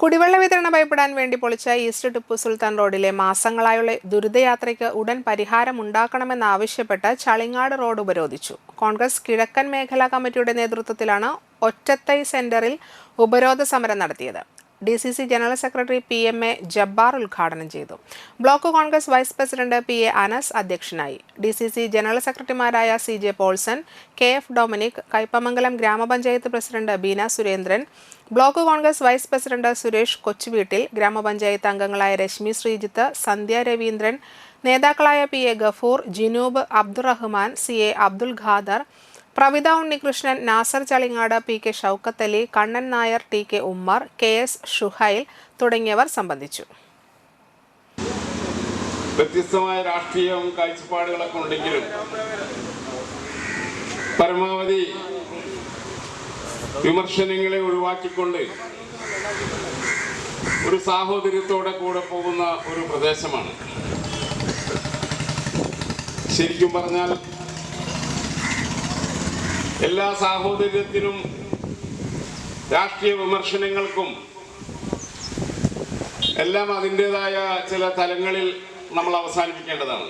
കുടിവെള്ള വിതരണ പൈപ്പിടാൻ വേണ്ടി പൊളിച്ച ഈസ്റ്റ് ടിപ്പു സുൽത്താൻ റോഡിലെ മാസങ്ങളായുള്ള ദുരിതയാത്രയ്ക്ക് ഉടൻ പരിഹാരമുണ്ടാക്കണമെന്നാവശ്യപ്പെട്ട് ചളിങ്ങാട് റോഡ് ഉപരോധിച്ചു. കോൺഗ്രസ് കിഴക്കൻ മേഖലാ കമ്മിറ്റിയുടെ നേതൃത്വത്തിലാണ് ഒറ്റത്തൈ സെന്ററിൽ ഉപരോധ സമരം നടത്തിയത്. D C C general secretary P M A Jabbar ഉദ്ഘാടനം ചെയ്തു. Block Congress vice president P A Anas അധ്യക്ഷനായി. ഡി സി സി ജനറൽ സെക്രട്ടറിമാരായ C J Paulson K F Dominic Kaipamangalam ഗ്രാമപഞ്ചായത്ത് president Beena Surendran block Congress vice president Suresh Kochuveettil ഗ്രാമപഞ്ചായത്ത് അംഗങ്ങളായ രശ്മി ശ്രീജിത്ത് സന്ധ്യ രവീന്ദ്രൻ നേതാക്കളായ P A Gafoor Jinoob Abdurahman C A Abdul Khader Pravitha Unnikrishnan Nasar Chalingad P K Shoukath Ali Kannan Nair T K Ummer K S Shuhail തുടങ്ങിയവർ സംബന്ധിച്ചു. വ്യത്യസ്തമായ രാഷ്ട്രീയവും കാഴ്ചപ്പാടുകളൊക്കെ ഉണ്ടെങ്കിലും പരമാവധി വിമർശനങ്ങളെ ഒഴിവാക്കിക്കൊണ്ട് ഒരു സാഹോദര്യത്തോടെ കൂടെ പോകുന്ന ഒരു പ്രദേശമാണ്. ശരിക്കും പറഞ്ഞാൽ എല്ലാ സാഹോദര്യത്തിനും രാഷ്ട്രീയ വിമർശനങ്ങൾക്കും എല്ലാം അതിന്റെതായ ചില തലങ്ങളിൽ നമ്മൾ അവസാനിപ്പിക്കേണ്ടതാണ്.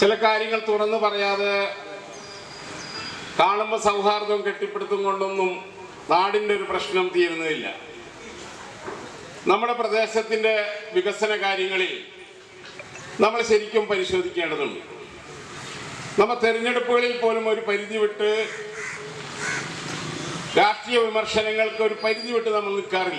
ചില കാര്യങ്ങൾ തുറന്നു പറയാതെ കാണുമ്പോൾ സൗഹാർദ്ദം കെട്ടിപ്പടുത്തും കൊണ്ടൊന്നും നാടിന്റെ ഒരു പ്രശ്നം തീരുന്നതില്ല. നമ്മുടെ പ്രദേശത്തിന്റെ വികസന കാര്യങ്ങളിൽ നമ്മൾ ശരിക്കും പരിശോധിക്കേണ്ടതുണ്ട്. നമ്മൾ തെരഞ്ഞെടുപ്പുകളിൽ പോലും ഒരു പരിധി വിട്ട് രാഷ്ട്രീയ വിമർശനങ്ങൾക്ക് ഒരു പരിധി വിട്ട് നമ്മൾ നിൽക്കാറില്ല.